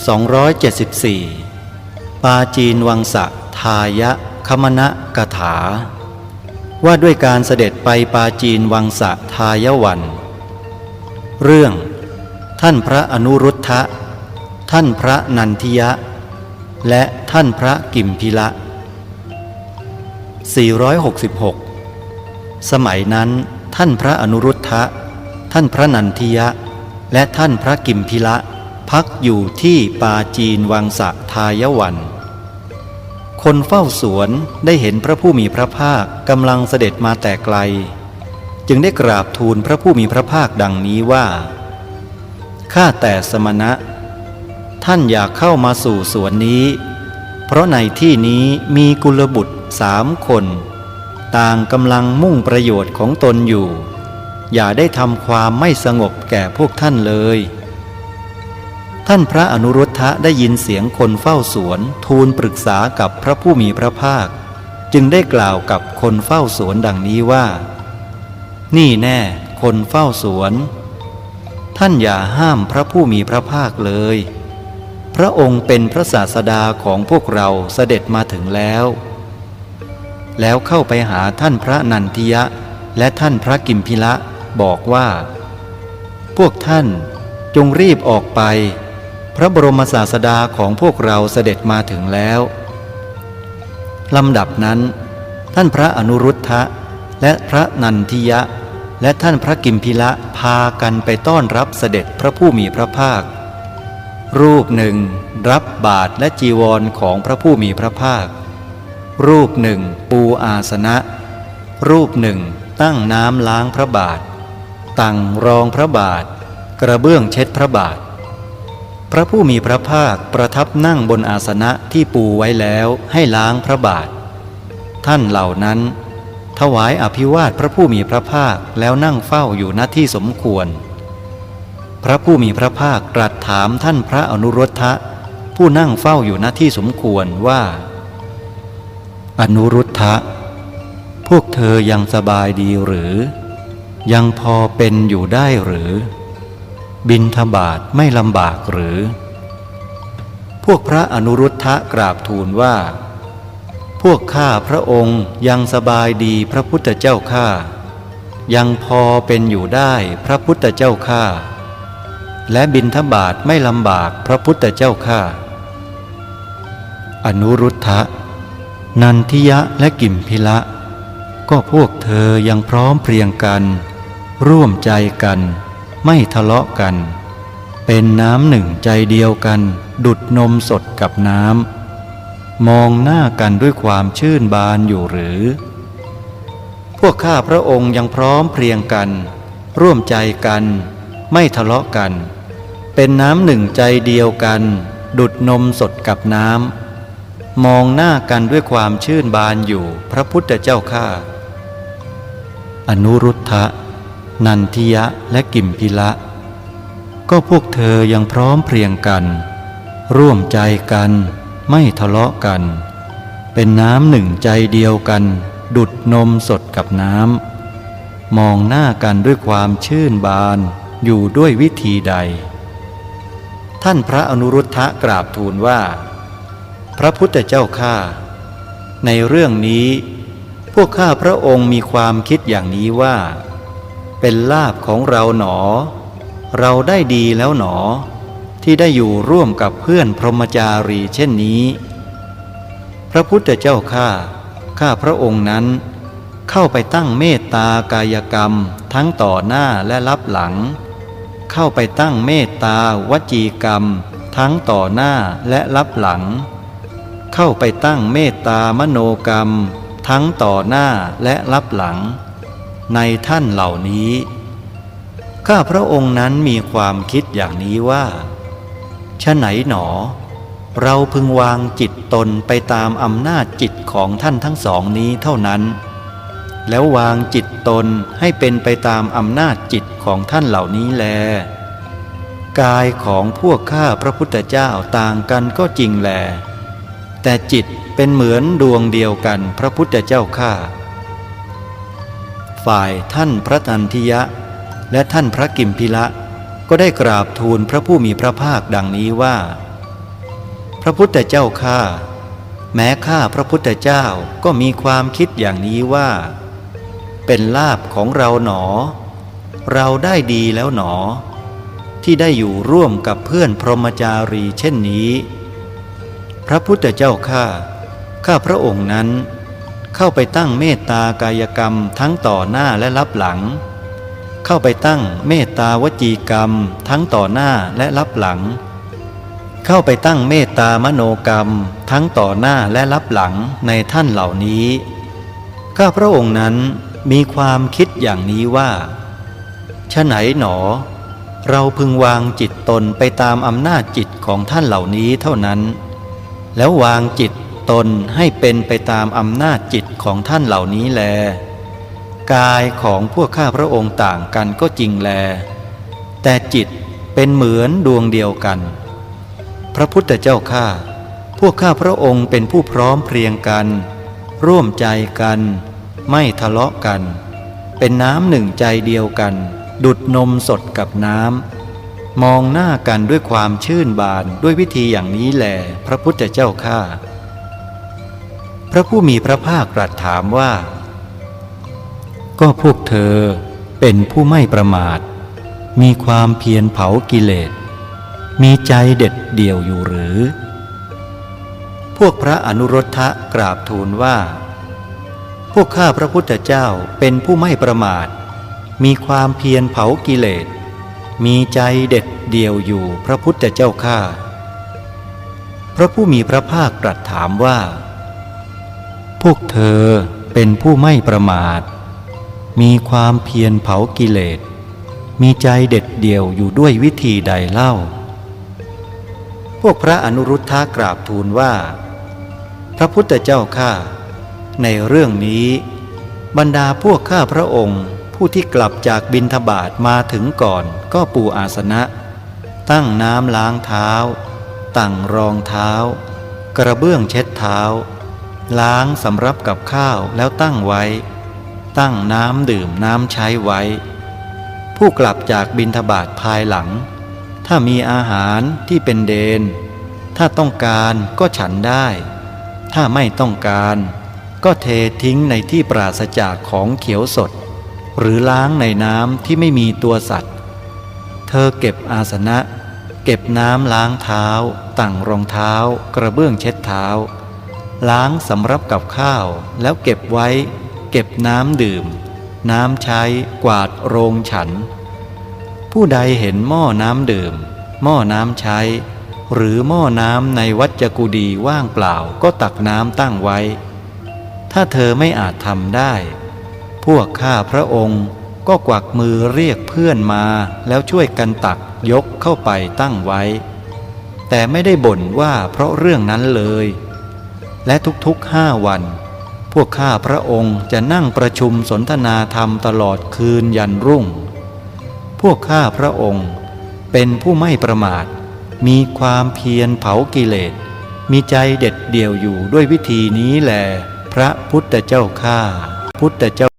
274 ปาจีนวังสะทายะคมณะกถา ว่าด้วยการเสด็จไปปาจีนวังสะทายวัน เรื่อง ท่านพระอนุรุทธะ ท่านพระนันทิยะ และท่านพระกิมพิละ 466 สมัยนั้นท่านพระอนุรุทธะ ท่านพระนันทิยะ และท่านพระกิมพิละ พักอยู่ที่ปาจีนวังสะทายวัน คนเฝ้าสวนได้เห็นพระผู้มีพระภาคกำลังเสด็จมาแต่ไกล จึงได้กราบทูลพระผู้มีพระภาคดังนี้ว่า ข้าแต่สมณะ ท่านอยากเข้ามาสู่สวนนี้ เพราะในที่นี้มีกุลบุตรสามคน ต่างกำลังมุ่งประโยชน์ของตนอยู่ อย่าได้ทำความไม่สงบแก่พวกท่านเลย ท่านพระอนุรุทธะได้ยินเสียงคนเฝ้าสวน ทูลปรึกษากับพระผู้มีพระภาค จึงได้กล่าวกับคนเฝ้าสวนดังนี้ว่า นี่แน่ คนเฝ้าสวน ท่านอย่าห้ามพระผู้มีพระภาคเลย พระองค์เป็นพระศาสดาของพวกเราเสด็จมาถึงแล้ว แล้วเข้าไปหาท่านพระนันทิยะ และท่านพระกิมพิละบอกว่า พวกท่านจงรีบออกไป พระบรมศาสดาของพวกเราเสด็จมาถึงแล้วลำดับนั้น ท่านพระอนุรุทธะและพระนันทิยะ และท่านพระกิมพิละพากันไปต้อนรับเสด็จพระผู้มีพระภาค รูปหนึ่ง รับบาทและจีวรของพระผู้มีพระภาค รูปหนึ่ง ปูอาสนะ รูปหนึ่ง ตั้งน้ำล้างพระบาท ตั้งรองพระบาท กระเบื้องเช็ดพระบาท พระผู้มีพระภาคประทับนั่งบนอาสนะที่ปูไว้แล้วให้ล้างพระบาท ท่านเหล่านั้น ถวายอภิวาทพระผู้มีพระภาคแล้วนั่งเฝ้าอยู่ณที่สมควร พระผู้มีพระภาคตรัสถามท่านพระอนุรุทธะ ผู้นั่งเฝ้าอยู่ณที่สมควรว่า อนุรุทธะ พวกเธอยังสบายดีหรือ ยังพอเป็นอยู่ได้หรือ บินทบาทไม่ลำบากหรือ พวกพระอนุรุทธะกราบทูลว่า พวกข้าพระองค์ยังสบายดีพระพุทธเจ้าข้ายังพอเป็นอยู่ได้พระพุทธเจ้าข้าและบินทบาทไม่ลำบากพระพุทธเจ้าข้าอนุรุทธะ นันทิยะและกิมพิละ ก็พวกเธอยังพร้อมเพรียงกัน ร่วมใจกัน ไม่ทะเลาะกัน เป็นน้ำหนึ่งใจเดียวกัน ดุดนมสดกับน้ำ มองหน้ากันด้วยความชื่นบานอยู่หรือ พวกข้าพระองค์ยังพร้อมเพรียงกัน ร่วมใจกัน ไม่ทะเลาะกัน เป็นน้ำหนึ่งใจเดียวกัน ดุดนมสดกับน้ำ มองหน้ากันด้วยความชื่นบานอยู่พระพุทธเจ้าข้าอนุรุทธะ นันทิยะและกิมพิละ ก็พวกเธอยังพร้อมเพรียงกัน ร่วมใจกันไม่ทะเลาะกัน เป็นน้ำหนึ่งใจเดียวกัน ดุดนมสดกับน้ำ มองหน้ากันด้วยความชื่นบานอยู่ด้วยวิธีใด ท่านพระอนุรุทธะกราบทูลว่า พระพุทธเจ้าข้าในเรื่องนี้ พวกข้าพระองค์มีความคิดอย่างนี้ว่า เป็นลาภของเราหนอ เราได้ดีแล้วหนอ ที่ได้อยู่ร่วมกับเพื่อนพรหมจารีเช่นนี้ พระพุทธเจ้าข้าข้าพระองค์นั้น เข้าไปตั้งเมตตากายกรรมทั้งต่อหน้าและรับหลัง เข้าไปตั้งเมตตาวจีกรรม ทั้งต่อหน้าและรับหลัง เข้าไปตั้งเมตตามโนกรรม ทั้งต่อหน้าและรับหลัง ในท่านเหล่านี้ ข้าพระองค์นั้นมีความคิดอย่างนี้ว่าชะไหนหนอ เราพึงวางจิตตนไปตามอำนาจจิตของท่านทั้งสองนี้เท่านั้น แล้ววางจิตตนให้เป็นไปตามอำนาจจิตของท่านเหล่านี้แล กายของพวกข้าพระพุทธเจ้าต่างกันก็จริงแล แต่จิตเป็นเหมือนดวงเดียวกันพระพุทธเจ้าข้า ฝ่ายท่านพระนันทิยะ และท่านพระกิมพิละ ก็ได้กราบทูลพระผู้มีพระภาคดังนี้ว่า พระพุทธเจ้าข้าแม้ข้าพระพุทธเจ้าก็มีความคิดอย่างนี้ว่า เป็นลาบของเราหนอ เราได้ดีแล้วหนอ ที่ได้อยู่ร่วมกับเพื่อนพรหมจารีเช่นนี้ พระพุทธเจ้าข้าข้าพระองค์นั้น เข้าไปตั้งเมตตากายกรรมทั้งต่อหน้าและรับหลัง เข้าไปตั้งเมตตาวจีกรรมทั้งต่อหน้าและรับหลัง เข้าไปตั้งเมตตามโนกรรมทั้งต่อหน้าและรับหลังในท่านเหล่านี้ ข้าพระองค์นั้นมีความคิดอย่างนี้ว่าฉะไหนหนอ เราพึงวางจิตตนไปตามอำนาจจิตของท่านเหล่านี้เท่านั้น แล้ววางจิต ตนให้เป็นไปตามอำนาจจิตของท่านเหล่านี้แล กายของพวกข้าพระองค์ต่างกันก็จริงแล แต่จิตเป็นเหมือนดวงเดียวกัน พระพุทธเจ้าข้าพวกข้าพระองค์เป็นผู้พร้อมเพรียงกัน ร่วมใจกัน ไม่ทะเลาะกัน เป็นน้ำหนึ่งใจเดียวกัน ดุดนมสดกับน้ำมองหน้ากันด้วยความชื่นบานด้วยวิธีอย่างนี้แหลพระพุทธเจ้าข้า พระผู้มีพระภาคตรัสถามว่า ก็พวกเธอเป็นผู้ไม่ประมาท มีความเพียรเผากิเลส มีใจเด็ดเดี่ยวอยู่หรือ พวกพระอนุรทะกราบทูลว่า พวกข้าพระพุทธเจ้าเป็นผู้ไม่ประมาท มีความเพียรเผากิเลส มีใจเด็ดเดี่ยวอยู่พระพุทธเจ้าข้าพระผู้มีพระภาคตรัสถามว่า พวกเธอเป็นผู้ไม่ประมาท มีความเพียรเผากิเลส มีใจเด็ดเดี่ยวอยู่ด้วยวิธีใดเล่า พวกพระอนุรุทธะกราบทูลว่า พระพุทธเจ้าข้าในเรื่องนี้ บรรดาพวกข้าพระองค์ ผู้ที่กลับจากบินทบาทมาถึงก่อนก็ปูอาสนะ ตั้งน้ำล้างเท้า ตั้งรองเท้า กระเบื้องเช็ดเท้า ล้างสำรับกับข้าวแล้วตั้งไว้ ตั้งน้ำดื่มน้ำใช้ไว้ ผู้กลับจากบินทบาทภายหลัง ถ้ามีอาหารที่เป็นเดน ถ้าต้องการก็ฉันได้ ถ้าไม่ต้องการ ก็เททิ้งในที่ปราศจากของเขียวสด หรือล้างในน้ำที่ไม่มีตัวสัตว์ เธอเก็บอาสนะ เก็บน้ำล้างเท้าตั้งรองเท้ากระเบื้องเช็ดเท้า ล้างสำรับกับข้าว แล้วเก็บไว้ เก็บน้ำดื่ม น้ำใช้กวาดโรงฉัน ผู้ใดเห็นหม้อน้ำดื่ม หม้อน้ำใช้ หรือหม้อน้ำในวัจกุดีว่างเปล่าก็ตักน้ำตั้งไว้ ถ้าเธอไม่อาจทำได้ พวกข้าพระองค์ก็กวักมือเรียกเพื่อนมาแล้วช่วยกันตักยกเข้าไปตั้งไว้ แต่ไม่ได้บ่นว่าเพราะเรื่องนั้นเลย และทุกๆห้าวัน พวกข้าพระองค์จะนั่งประชุมสนทนาธรรมตลอดคืนยันรุ่ง พวกข้าพระองค์เป็นผู้ไม่ประมาท มีความเพียรเผากิเลส มีใจเด็ดเดี่ยวอยู่ด้วยวิธีนี้แหลพระพุทธเจ้าข้าพุทธเจ้า